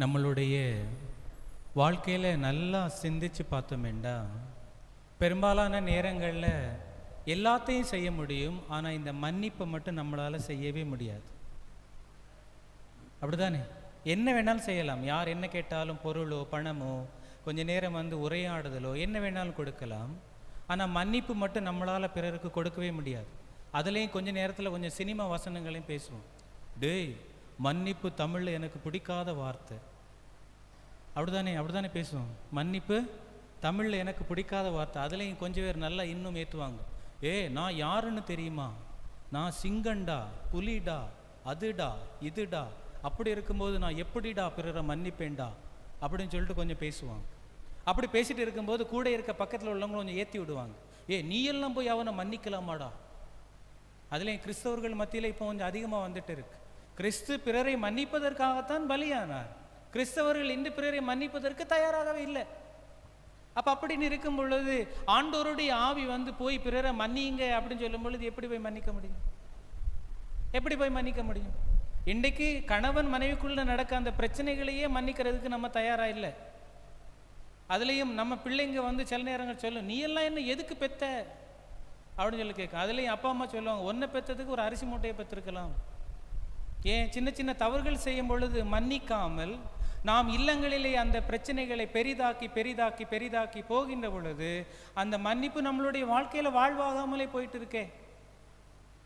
நம்மளுடைய வாழ்க்கையில் நல்லா சிந்திச்சு பார்த்தோமேண்டா பெரும்பாலான நேரங்களில் எல்லாத்தையும் செய்ய முடியும் ஆனால் இந்த மன்னிப்பை மட்டும் நம்மளால் செய்யவே முடியாது. அப்படிதானே? என்ன வேணாலும் செய்யலாம். யார் என்ன கேட்டாலும் பொருளோ பணமோ கொஞ்ச நேரம் வந்து உரையாடுதலோ என்ன வேணாலும் கொடுக்கலாம். ஆனால் மன்னிப்பு மட்டும் நம்மளால் பிறருக்கு கொடுக்கவே முடியாது. அதுலேயும் கொஞ்ச நேரத்தில் கொஞ்சம் சினிமா வசனங்களையும் பேசுவோம். டேய் மன்னிப்பு தமிழில் எனக்கு பிடிக்காத வார்த்தை. அப்படிதானே அப்படிதானே பேசுவோம்? மன்னிப்பு தமிழில் எனக்கு பிடிக்காத வார்த்தை. அதுலேயும் கொஞ்சம் பேர் நல்லா இன்னும் ஏற்றுவாங்க ஏ நான் யாருன்னு தெரியுமா? நான் சிங்கண்டா புலிடா அதுடா இதுடா. அப்படி இருக்கும்போது நான் எப்படிடா பிறரை மன்னிப்பேன்டா? அப்படின்னு சொல்லிட்டு கொஞ்சம் பேசுவாங்க. அப்படி பேசிட்டு இருக்கும்போது கூட இருக்க பக்கத்தில் உள்ளவங்க கொஞ்சம் ஏற்றி விடுவாங்க. ஏ நீ எல்லாம் போய் அவனை மன்னிக்கலாமாடா? அதுலேயும் கிறிஸ்தவர்கள் மத்தியில் இப்போ கொஞ்சம் அதிகமாக வந்துட்டு இருக்கு. கிறிஸ்து பிறரை மன்னிப்பதற்காகத்தான் பலியானார். கிறிஸ்தவர்கள் இன்று பிறரை மன்னிப்பதற்கு தயாராகவே இல்லை. அப்போ அப்படின்னு இருக்கும் பொழுது ஆண்டோருடைய ஆவி வந்து போய் பிறரை மன்னியுங்க அப்படின்னு சொல்லும் பொழுது எப்படி போய் மன்னிக்க முடியும்? எப்படி போய் மன்னிக்க முடியும்? இன்றைக்கு கணவன் மனைவிக்குள்ளே நடக்க அந்த பிரச்சனைகளையே மன்னிக்கிறதுக்கு நம்ம தயாராக இல்லை. அதுலேயும் நம்ம பிள்ளைங்க வந்து சில நேரங்கள் சொல்லும் நீ எல்லாம் என்ன எதுக்கு பெத்த? அப்படின்னு சொல்லி கேட்கும். அதுலேயும் அப்பா அம்மா சொல்லுவாங்க ஒன்றை பெற்றதுக்கு ஒரு அரிசி மூட்டையை பெற்றிருக்கலாம் ஏன் சின்ன சின்ன தவறுகள் செய்யும் பொழுது மன்னிக்காமல் நாம் இல்லங்களிலே அந்த பிரச்சனைகளை பெரிதாக்கி பெரிதாக்கி பெரிதாக்கி போகின்ற பொழுது அந்த மன்னிப்பு நம்மளுடைய வாழ்க்கையில வாழ்வாகாமலே போயிட்டு இருக்கே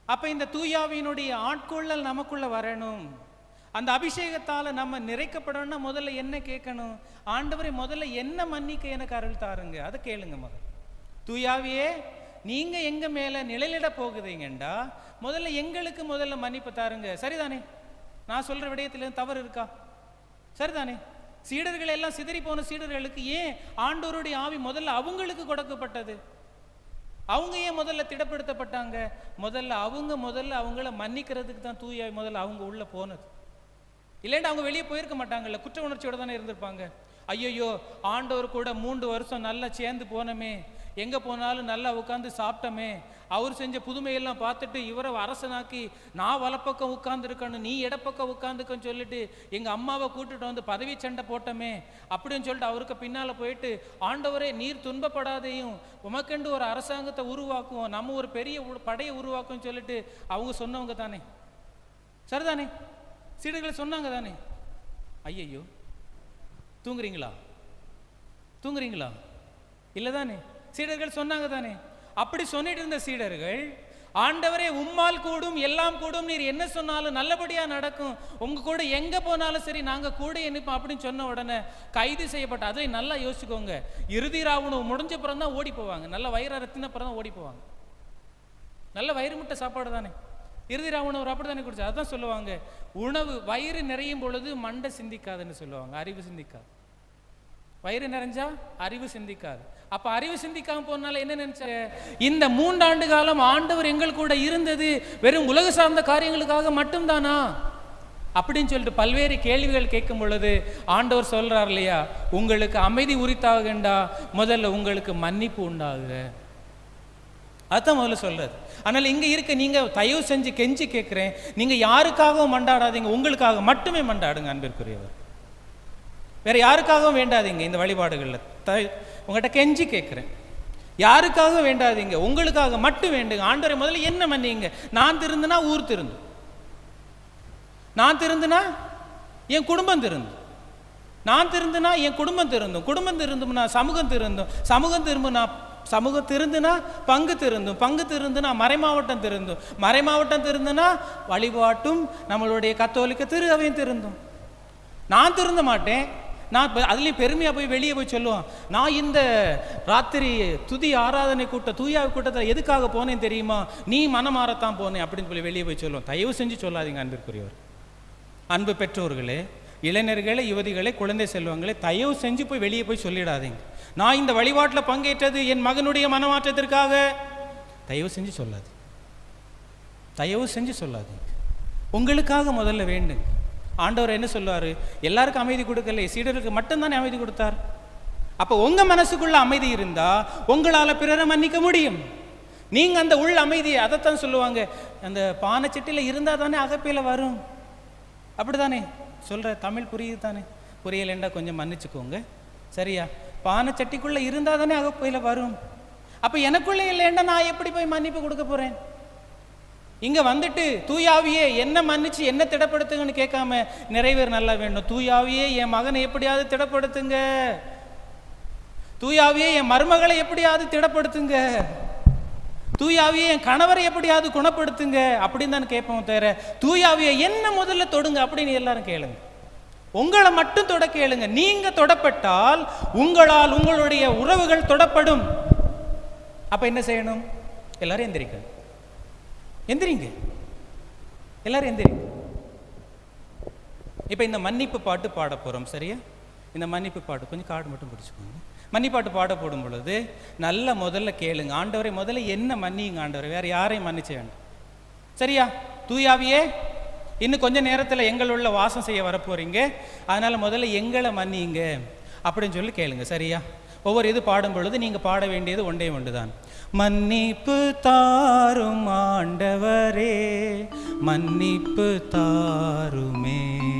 அப்ப இந்த தூயாவினுடைய ஆட்கொள்ளல் நமக்குள்ள வரணும். அந்த அபிஷேகத்தால நம்ம நிறைக்கப்படணும்னா முதல்ல என்ன கேட்கணும்? ஆண்டவரை முதல்ல என்ன மன்னிக்க எனக்கு அருள் தாருங்க? அதை கேளுங்க முதல்ல. தூயாவியே நீங்க எங்க மேல நிழலிட போகுதீங்கண்டா? முதல்ல எங்களுக்கு முதல்ல மன்னிப்பு தாருங்க. சரிதானே? நான் சொல்ற விடயத்தில் தவறு இருக்கா? சரிதானே? சீடர்கள் எல்லாம் சிதறி போன சீடர்களுக்கு ஏன் ஆண்டோருடைய ஆவி முதல்ல அவங்களுக்கு கொடுக்கப்பட்டது? அவங்க ஏன் முதல்ல திடப்படுத்தப்பட்டாங்க? முதல்ல அவங்க முதல்ல அவங்கள மன்னிக்கிறதுக்கு தான் தூய முதல்ல அவங்க உள்ள போனது. இல்லைன்னா அவங்க வெளியே போயிருக்க மாட்டாங்கல்ல. குற்ற உணர்ச்சியோட தானே இருந்திருப்பாங்க. ஐயையோ ஆண்டவர் கூட மூன்று வருஷம் நல்லா சேர்ந்து போனோமே. எங்கே போனாலும் நல்லா உட்காந்து சாப்பிட்டோமே. அவர் செஞ்ச புதுமையெல்லாம் பார்த்துட்டு இவரை அரசனாக்கி நான் வலப்பக்கம் உட்காந்துருக்கணும் நீ இடப்பக்கம் உட்காந்துக்கன்னு சொல்லிட்டு எங்கள் அம்மாவை கூட்டிட்டு வந்து பதவி சண்டை போட்டோமே. அப்படின்னு சொல்லிட்டு அவருக்கு பின்னால் போயிட்டு ஆண்டவரே நீர் துன்பப்படாதையும் உமக்கெண்டு ஒரு அரசாங்கத்தை உருவாக்குவோம் நம்ம ஒரு பெரிய உ- படையை உருவாக்குவோம் சொல்லிட்டு அவங்க சொன்னவங்க தானே. சரிதானே? சீடர்கள் சொன்னாங்க தானே? ஐயையோ தூங்குறீங்களா? தூங்குறீங்களா? இல்லை தானே சீடர்கள் சொன்னாங்க தானே? அப்படி சொல்லிட்டு இருந்த சீடர்கள் ஆண்டவரே உம்மால் கூடும் எல்லாம் கூடும் நீர் என்ன சொன்னாலும் நல்லபடியாக நடக்கும். உங்க கூட எங்கே போனாலும் சரி நாங்கள் கூட என்னப்போம் அப்படின்னு சொன்ன உடனே கைது செய்யப்பட்ட அதை நல்லா யோசிச்சுக்கோங்க. இறுதி ராவணம் முடிஞ்ச பிறகு தான் ஓடி போவாங்க. நல்ல வயிறு அறுத்தின பிறகு தான் ஓடி போவாங்க. நல்ல வயிறு முட்டை சாப்பாடு தானே? இறுதி ராவணவர் அப்படி தானே குடிச்சார்? அதான் சொல்லுவாங்க. உணவு வயிறு நிறையும் பொழுது மண்டை சிந்திக்காதுன்னு சொல்லுவாங்க. அறிவு சிந்திக்காது. வயிறு நிறைஞ்சா அறிவு சிந்திக்காது. அப்ப அறிவு சிந்திக்காம போனால என்ன நினைச்சாங்க இந்த மூன்றாண்டு காலம் ஆண்டவர் எங்கள் கூட இருந்தது வெறும் உலக சார்ந்த காரியங்களுக்காக மட்டும்தானா? அப்படின்னு சொல்லிட்டு பல்வேறு கேள்விகள் கேட்கும் பொழுது ஆண்டவர் சொல்றார் இல்லையா? உங்களுக்கு அமைதி உரித்தாகண்டா முதல்ல உங்களுக்கு மன்னிப்பு உண்டாகுற அதான் முதல்ல சொல்கிறது ஆனால் இங்கே இருக்க நீங்கள் தயவு செஞ்சு கெஞ்சி கேட்குறேன். நீங்கள் யாருக்காகவும் மண்டாடாதீங்க உங்களுக்காக மட்டுமே மண்டாடுங்க அன்பிற்குரியவர். வேற யாருக்காகவும் வேண்டாதீங்க இந்த வழிபாடுகளில். த உங்கள்கிட்ட கெஞ்சி கேட்குறேன். யாருக்காகவும் வேண்டாதீங்க உங்களுக்காக மட்டும் வேண்டுங்க. ஆண்டவரை முதல்ல என்ன பண்ணீங்க நான் திருந்துனா ஊர் திருந்து நான் திருந்துனா என் குடும்பம் திருந்து நான் திருந்துனா என் குடும்பம் திருந்தும். குடும்பம் திருந்தும்னா சமூகம் திருந்தும். சமூகம் திரும்புனா சமூகம் திருந்துனா பங்கு திருந்தும் பங்கு திருந்துனா மறைமாவட்டம் திருந்தும். மறைமாவட்டம் திருந்துனா வழிபாட்டும் நம்மளுடைய கத்தோலிக்க திரு அவையும் திருந்தும். நான் திருந்த மாட்டேன். நான் அதுலேயும் பெருமையாக போய் வெளியே போய் சொல்லுவோம். நான் இந்த ராத்திரி துதி ஆராதனை கூட்டம் தூயாவை கூட்டத்தில் எதுக்காக போனேன் தெரியுமா? நீ மனமாறத்தான் போனேன் அப்படின்னு சொல்லி வெளியே போய் சொல்லுவோம். தயவு செஞ்சு சொல்லாதீங்க அன்பிற்குரியவர். அன்பு பெற்றோர்களே இளைஞர்களே யுவதிகளே குழந்தை செல்வங்களை தயவு செஞ்சு போய் வெளியே போய் சொல்லிடாதீங்க. நான் இந்த வழிபாட்டில் பங்கேற்றது என் மகனுடைய மனமாற்றத்திற்காக. தயவு செஞ்சு சொல்லாது தயவு செஞ்சு சொல்லாதீங்க. உங்களுக்காக முதல்ல வேண்டுங்க. ஆண்டவர் என்ன சொல்லுவார்? எல்லாருக்கும் அமைதி கொடுக்கல சீடருக்கு மட்டும்தானே அமைதி கொடுத்தார்? அப்போ உங்கள் மனசுக்குள்ள அமைதி இருந்தால் உங்களால் பிறரை மன்னிக்க முடியும். நீங்கள் அந்த உள் அமைதியை அதைத்தான் சொல்லுவாங்க. அந்த பானைச்சட்டியில் இருந்தால் தானே அகப்பையில் வரும். அப்படி தானே சொல்கிற தமிழ் புரியுது தானே? புரியலைண்டா கொஞ்சம் மன்னிச்சுக்கோங்க. சரியா? பானை சட்டிக்குள்ளே இருந்தால் தானே அகப்பையில் வரும். அப்போ எனக்குள்ளே இல்லைண்டா நான் எப்படி போய் மன்னிப்பு கொடுக்க போகிறேன் இங்கே வந்துட்டு தூயாவியே என்ன மன்னிச்சு என்ன திடப்படுத்துங்கன்னு கேட்காம நிறைவேறு நல்லா வேணும். தூயாவியே என் மகனை எப்படியாவது திடப்படுத்துங்க. தூயாவியே என் மருமகளை எப்படியாவது திடப்படுத்துங்க. தூயாவியை என் கணவரை எப்படியாவது குணப்படுத்துங்க அப்படின்னு தான் கேட்போம் தவிர தூயாவியை என்ன முதல்ல தொடுங்க அப்படின்னு எல்லாரும் கேளுங்க. உங்களை மட்டும் தொட கேளுங்க. நீங்க தொடப்பட்டால் உங்களால் உங்களுடைய உறவுகள் தொடப்படும். அப்ப என்ன செய்யணும்? எல்லாரும் எந்திரிக்க எந்திரிங்க. எல்லாரும் எந்திரிங்க. இப்போ இந்த மன்னிப்பு பாட்டு பாட போறோம் சரியா? இந்த மன்னிப்பு பாட்டு கொஞ்சம் கார்டு மட்டும் பிடிச்சிக்கோங்க. மன்னிப்பாட்டு பாட போடும் பொழுது நல்ல முதல்ல கேளுங்க. ஆண்டவரை முதல்ல என்ன மன்னியுங்க ஆண்டவரை? வேற யாரையும் மன்னிச்ச வேண்டாம். சரியா? தூயாவியே இன்னும் கொஞ்சம் நேரத்தில் எங்களுள்ள வாசம் செய்ய வரப்போறீங்க. அதனால முதல்ல எங்களை மன்னியுங்க அப்படின்னு சொல்லி கேளுங்க. சரியா? ஒவ்வொரு இது பாடும் பொழுது நீங்க பாட வேண்டியது ஒன்றே ஒன்றுதான். மன்னிப்பு தாரும் ஆண்டவரே மன்னிப்பு தாருமே.